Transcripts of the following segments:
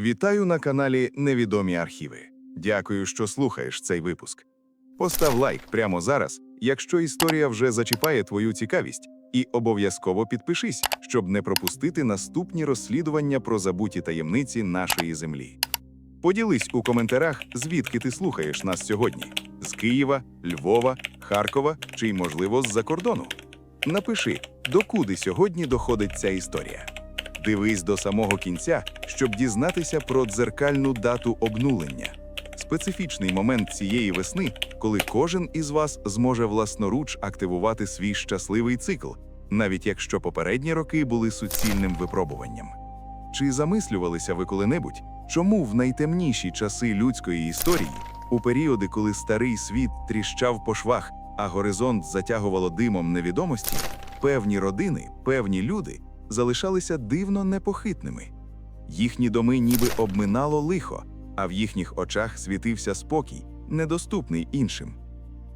Вітаю на каналі Невідомі архіви. Дякую, що слухаєш цей випуск. Постав лайк прямо зараз, якщо історія вже зачіпає твою цікавість, і обов'язково підпишись, щоб не пропустити наступні розслідування про забуті таємниці нашої землі. Поділись у коментарях, звідки ти слухаєш нас сьогодні: з Києва, Львова, Харкова чи, можливо, з-за кордону. Напиши, докуди сьогодні доходить ця історія. Дивись до самого кінця, щоб дізнатися про дзеркальну дату обнулення. Специфічний момент цієї весни, коли кожен із вас зможе власноруч активувати свій щасливий цикл, навіть якщо попередні роки були суцільним випробуванням. Чи замислювалися ви коли-небудь, чому в найтемніші часи людської історії, у періоди, коли старий світ тріщав по швах, а горизонт затягувало димом невідомості, певні родини, певні люди залишалися дивно непохитними? Їхні доми ніби обминало лихо, а в їхніх очах світився спокій, недоступний іншим.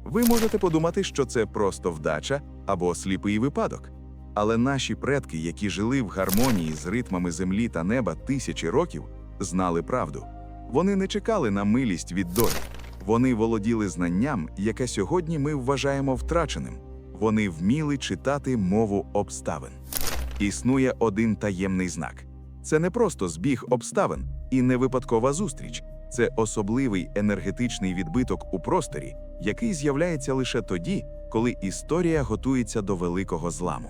Ви можете подумати, що це просто вдача або сліпий випадок. Але наші предки, які жили в гармонії з ритмами землі та неба тисячі років, знали правду. Вони не чекали на милість від долі. Вони володіли знанням, яке сьогодні ми вважаємо втраченим. Вони вміли читати мову обставин. Існує один таємний знак. Це не просто збіг обставин і не випадкова зустріч. Це особливий енергетичний відбиток у просторі, який з'являється лише тоді, коли історія готується до великого зламу.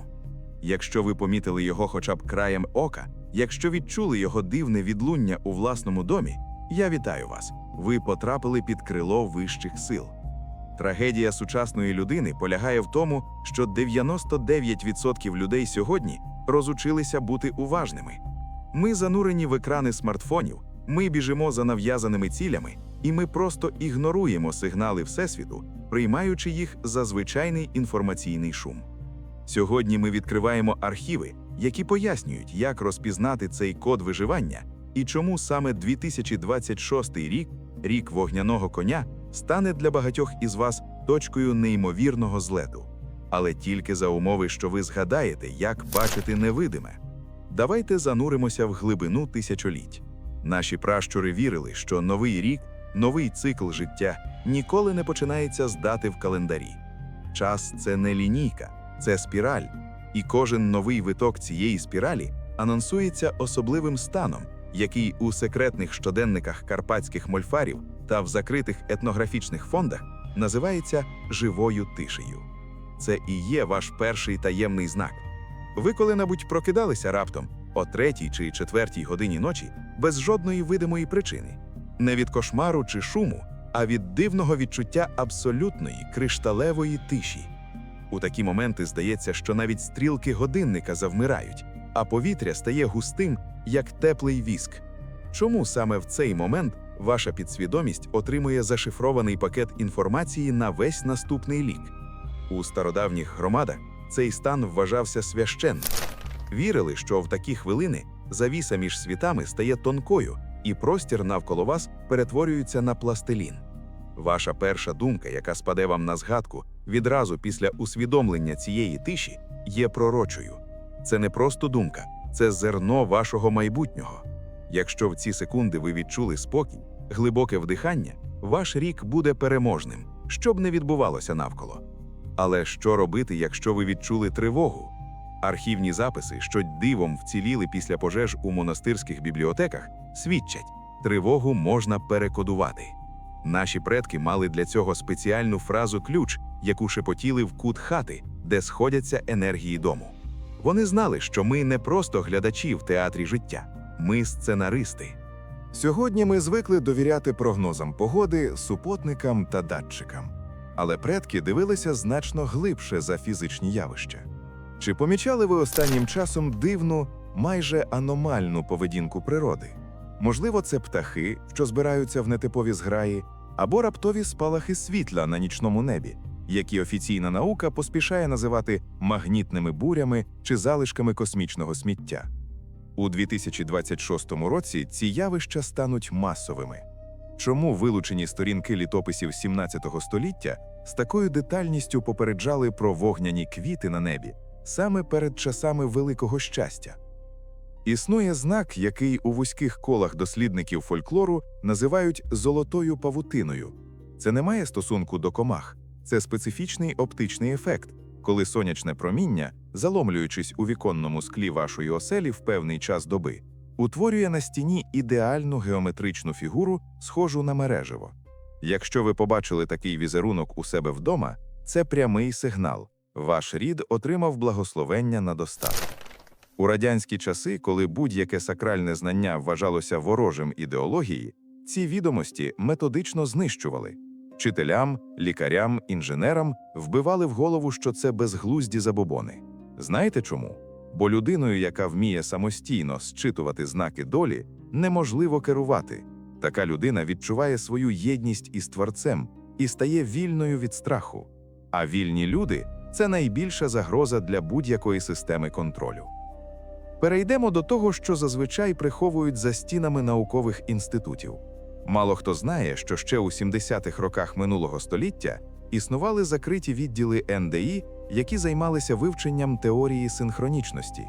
Якщо ви помітили його хоча б краєм ока, якщо відчули його дивне відлуння у власному домі, я вітаю вас. Ви потрапили під крило вищих сил. Трагедія сучасної людини полягає в тому, що 99% людей сьогодні розучилися бути уважними. Ми занурені в екрани смартфонів, ми біжимо за нав'язаними цілями, і ми просто ігноруємо сигнали Всесвіту, приймаючи їх за звичайний інформаційний шум. Сьогодні ми відкриваємо архіви, які пояснюють, як розпізнати цей код виживання і чому саме 2026 рік, рік вогняного коня, стане для багатьох із вас точкою неймовірного злету. Але тільки за умови, що ви згадаєте, як бачити невидиме. Давайте зануримося в глибину тисячоліть. Наші пращури вірили, що новий рік, новий цикл життя ніколи не починається з дати в календарі. Час це не лінійка, це спіраль, і кожен новий виток цієї спіралі анонсується особливим станом, який у секретних щоденниках карпатських мольфарів та в закритих етнографічних фондах називається живою тишею. Це і є ваш перший таємний знак. Ви коли-небудь прокидалися раптом о третій чи четвертій годині ночі без жодної видимої причини, не від кошмару чи шуму, а від дивного відчуття абсолютної кришталевої тиші. У такі моменти здається, що навіть стрілки годинника завмирають, а повітря стає густим, як теплий віск. Чому саме в цей момент ваша підсвідомість отримує зашифрований пакет інформації на весь наступний лік? У стародавніх громадах цей стан вважався священним. Вірили, що в такі хвилини завіса між світами стає тонкою, і простір навколо вас перетворюється на пластилін. Ваша перша думка, яка спаде вам на згадку відразу після усвідомлення цієї тиші, є пророчою. Це не просто думка, це зерно вашого майбутнього. Якщо в ці секунди ви відчули спокій, глибоке вдихання, ваш рік буде переможним, що б не відбувалося навколо. Але що робити, якщо ви відчули тривогу? Архівні записи, що дивом вціліли після пожеж у монастирських бібліотеках, свідчать, тривогу можна перекодувати. Наші предки мали для цього спеціальну фразу ключ, яку шепотіли в кут хати, де сходяться енергії дому. Вони знали, що ми не просто глядачі в театрі життя, ми сценаристи. Сьогодні ми звикли довіряти прогнозам погоди, супутникам та датчикам. Але предки дивилися значно глибше за фізичні явища. Чи помічали ви останнім часом дивну, майже аномальну поведінку природи? Можливо, це птахи, що збираються в нетипові зграї, або раптові спалахи світла на нічному небі, які офіційна наука поспішає називати магнітними бурями чи залишками космічного сміття. У 2026 році ці явища стануть масовими. Чому вилучені сторінки літописів 17 століття з такою детальністю попереджали про вогняні квіти на небі саме перед часами великого щастя? Існує знак, який у вузьких колах дослідників фольклору називають золотою павутиною. Це не має стосунку до комах, це специфічний оптичний ефект, коли сонячне проміння, заломлюючись у віконному склі вашої оселі в певний час доби, утворює на стіні ідеальну геометричну фігуру, схожу на мережево. Якщо ви побачили такий візерунок у себе вдома, це прямий сигнал. Ваш рід отримав благословення на достаток. У радянські часи, коли будь-яке сакральне знання вважалося ворожим ідеології, ці відомості методично знищували. Вчителям, лікарям, інженерам вбивали в голову, що це безглузді забобони. Знаєте чому? Бо людиною, яка вміє самостійно зчитувати знаки долі, неможливо керувати. Така людина відчуває свою єдність із творцем і стає вільною від страху. А вільні люди це найбільша загроза для будь-якої системи контролю. Перейдемо до того, що зазвичай приховують за стінами наукових інститутів. Мало хто знає, що ще у 70-х роках минулого століття існували закриті відділи НДІ, які займалися вивченням теорії синхронічності.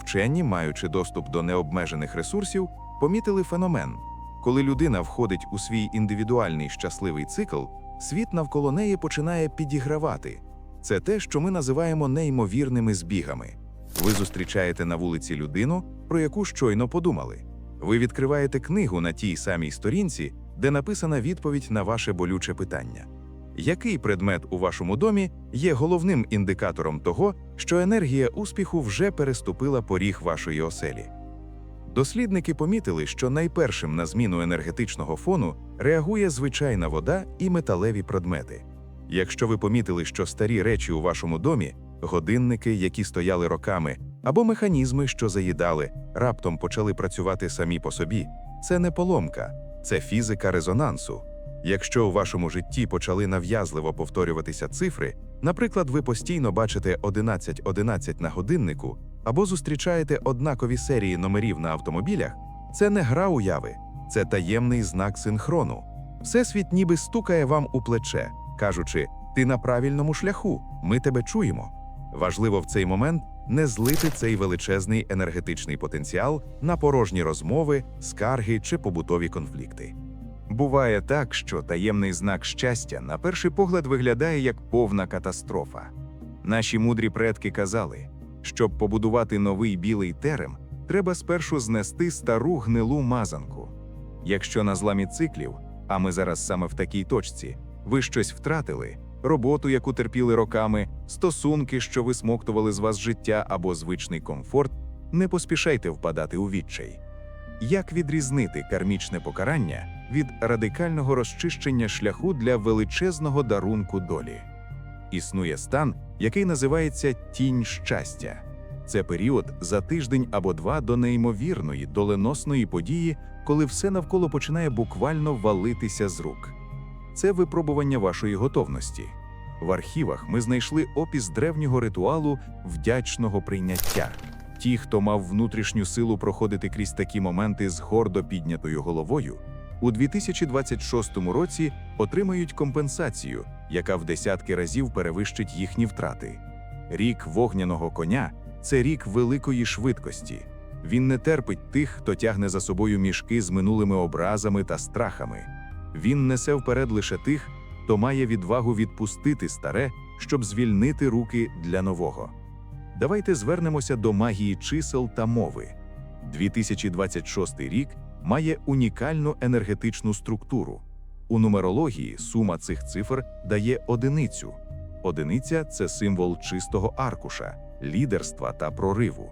Вчені, маючи доступ до необмежених ресурсів, помітили феномен. Коли людина входить у свій індивідуальний щасливий цикл, світ навколо неї починає підігравати. Це те, що ми називаємо неймовірними збігами. Ви зустрічаєте на вулиці людину, про яку щойно подумали. Ви відкриваєте книгу на тій самій сторінці, де написана відповідь на ваше болюче питання. Який предмет у вашому домі є головним індикатором того, що енергія успіху вже переступила поріг вашої оселі? Дослідники помітили, що найпершим на зміну енергетичного фону реагує звичайна вода і металеві предмети. Якщо ви помітили, що старі речі у вашому домі, годинники, які стояли роками, або механізми, що заїдали, раптом почали працювати самі по собі, це не поломка, це фізика резонансу. Якщо у вашому житті почали нав'язливо повторюватися цифри, наприклад, ви постійно бачите 11.11 на годиннику або зустрічаєте однакові серії номерів на автомобілях, це не гра уяви, це таємний знак синхрону. Всесвіт ніби стукає вам у плече, кажучи, ти на правильному шляху, ми тебе чуємо. Важливо в цей момент не злити цей величезний енергетичний потенціал на порожні розмови, скарги чи побутові конфлікти. Буває так, що таємний знак щастя на перший погляд виглядає як повна катастрофа. Наші мудрі предки казали, щоб побудувати новий білий терем, треба спершу знести стару гнилу мазанку. Якщо на зламі циклів, а ми зараз саме в такій точці, ви щось втратили, роботу, яку терпіли роками, стосунки, що висмоктували з вас життя або звичний комфорт, не поспішайте впадати у відчай. Як відрізнити кармічне покарання від радикального розчищення шляху для величезного дарунку долі? Існує стан, який називається тінь щастя. Це період за тиждень або два до неймовірної, доленосної події, коли все навколо починає буквально валитися з рук. Це випробування вашої готовності. В архівах ми знайшли опис древнього ритуалу вдячного прийняття. Ті, хто мав внутрішню силу проходити крізь такі моменти з гордо піднятою головою, у 2026 році отримають компенсацію, яка в десятки разів перевищить їхні втрати. Рік вогняного коня це рік великої швидкості. Він не терпить тих, хто тягне за собою мішки з минулими образами та страхами. Він несе вперед лише тих, хто має відвагу відпустити старе, щоб звільнити руки для нового. Давайте звернемося до магії чисел та мови. 2026 рік має унікальну енергетичну структуру. У нумерології сума цих цифр дає одиницю. Одиниця це символ чистого аркуша, лідерства та прориву.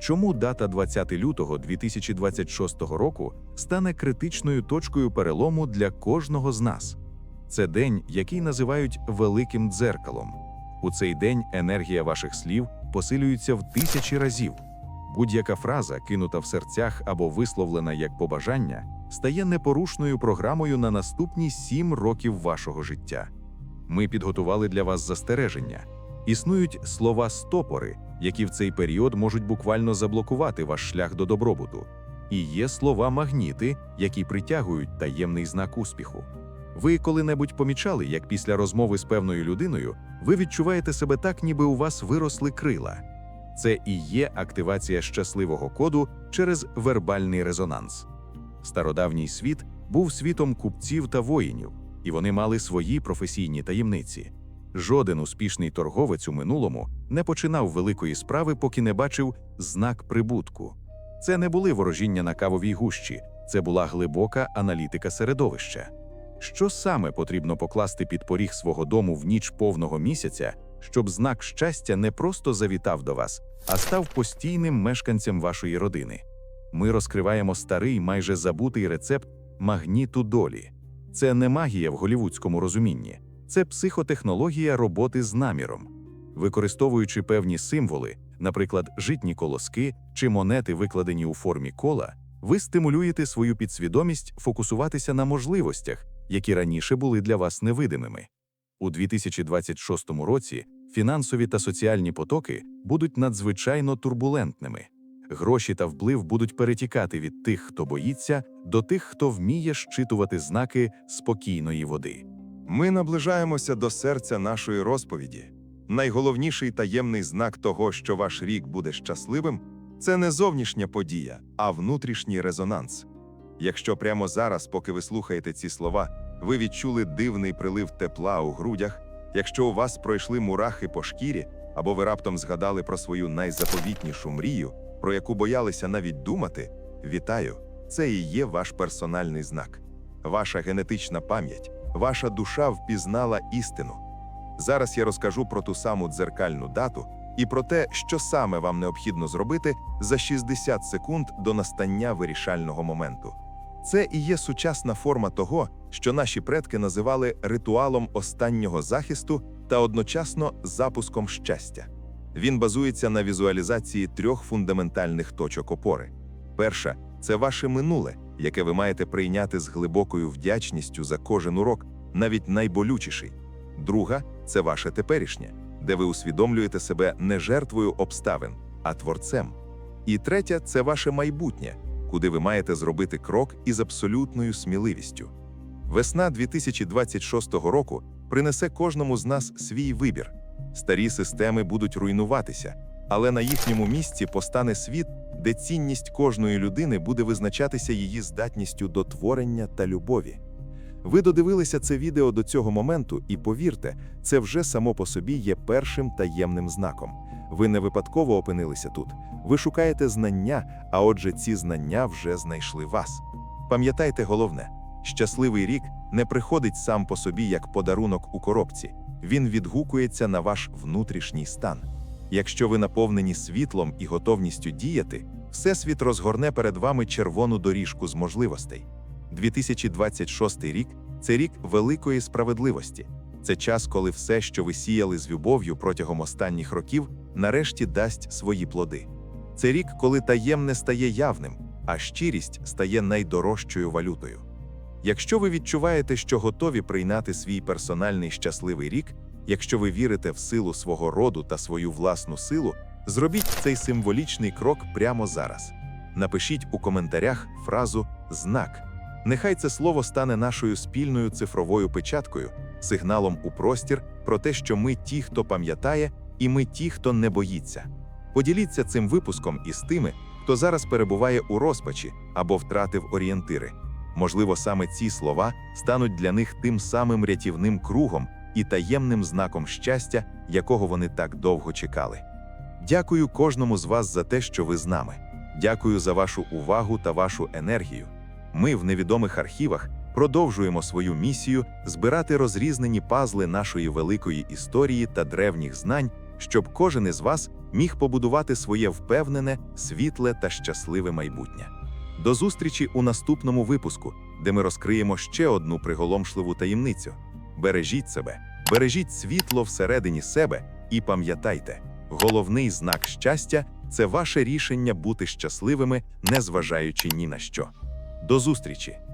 Чому дата 20 лютого 2026 року стане критичною точкою перелому для кожного з нас? Це день, який називають великим дзеркалом. У цей день енергія ваших слів посилюється в тисячі разів. Будь-яка фраза, кинута в серцях або висловлена як побажання, стає непорушною програмою на наступні сім років вашого життя. Ми підготували для вас застереження. Існують слова стопори, які в цей період можуть буквально заблокувати ваш шлях до добробуту. І є слова магніти, які притягують таємний знак успіху. Ви коли-небудь помічали, як після розмови з певною людиною ви відчуваєте себе так, ніби у вас виросли крила. Це і є активація щасливого коду через вербальний резонанс. Стародавній світ був світом купців та воїнів, і вони мали свої професійні таємниці. Жоден успішний торговець у минулому не починав великої справи, поки не бачив знак прибутку. Це не були ворожіння на кавовій гущі, це була глибока аналітика середовища. Що саме потрібно покласти під поріг свого дому в ніч повного місяця, щоб знак щастя не просто завітав до вас, а став постійним мешканцем вашої родини? Ми розкриваємо старий, майже забутий рецепт магніту долі. Це не магія в голівудському розумінні, це психотехнологія роботи з наміром. Використовуючи певні символи, наприклад, житні колоски чи монети, викладені у формі кола, ви стимулюєте свою підсвідомість фокусуватися на можливостях, які раніше були для вас невидимими. У 2026 році фінансові та соціальні потоки будуть надзвичайно турбулентними. Гроші та вплив будуть перетікати від тих, хто боїться, до тих, хто вміє щитувати знаки спокійної води. Ми наближаємося до серця нашої розповіді. Найголовніший таємний знак того, що ваш рік буде щасливим, це не зовнішня подія, а внутрішній резонанс. Якщо прямо зараз, поки ви слухаєте ці слова, ви відчули дивний прилив тепла у грудях, якщо у вас пройшли мурахи по шкірі, або ви раптом згадали про свою найзаповітнішу мрію, про яку боялися навіть думати, вітаю! Це і є ваш персональний знак, ваша генетична пам'ять, ваша душа впізнала істину. Зараз я розкажу про ту саму дзеркальну дату і про те, що саме вам необхідно зробити за 60 секунд до настання вирішального моменту. Це і є сучасна форма того, що наші предки називали ритуалом останнього захисту та одночасно запуском щастя. Він базується на візуалізації трьох фундаментальних точок опори. Перша це ваше минуле, яке ви маєте прийняти з глибокою вдячністю за кожен урок, навіть найболючіший. Друга це ваше теперішнє, де ви усвідомлюєте себе не жертвою обставин, а творцем. І третя це ваше майбутнє, куди ви маєте зробити крок із абсолютною сміливістю. Весна 2026 року принесе кожному з нас свій вибір. Старі системи будуть руйнуватися, але на їхньому місці постане світ, де цінність кожної людини буде визначатися її здатністю до творення та любові. Ви додивилися це відео до цього моменту, і повірте, це вже само по собі є першим таємним знаком. Ви не випадково опинилися тут. Ви шукаєте знання, а отже, ці знання вже знайшли вас. Пам'ятайте головне: щасливий рік не приходить сам по собі як подарунок у коробці. Він відгукується на ваш внутрішній стан. Якщо ви наповнені світлом і готовністю діяти, Всесвіт розгорне перед вами червону доріжку з можливостей. 2026 рік це рік великої справедливості. Це час, коли все, що ви сіяли з любов'ю протягом останніх років, нарешті дасть свої плоди. Це рік, коли таємне стає явним, а щирість стає найдорожчою валютою. Якщо ви відчуваєте, що готові прийняти свій персональний щасливий рік, якщо ви вірите в силу свого роду та свою власну силу, зробіть цей символічний крок прямо зараз. Напишіть у коментарях фразу знак. Нехай це слово стане нашою спільною цифровою печаткою, сигналом у простір про те, що ми ті, хто пам'ятає, і ми ті, хто не боїться. Поділіться цим випуском із тими, хто зараз перебуває у розпачі або втратив орієнтири. Можливо, саме ці слова стануть для них тим самим рятівним кругом і таємним знаком щастя, якого вони так довго чекали. Дякую кожному з вас за те, що ви з нами. Дякую за вашу увагу та вашу енергію. Ми в невідомих архівах продовжуємо свою місію збирати розрізнені пазли нашої великої історії та древніх знань, щоб кожен із вас міг побудувати своє впевнене, світле та щасливе майбутнє. До зустрічі у наступному випуску, де ми розкриємо ще одну приголомшливу таємницю. Бережіть себе, бережіть світло всередині себе і пам'ятайте, головний знак щастя це ваше рішення бути щасливими, незважаючи ні на що. До зустрічі!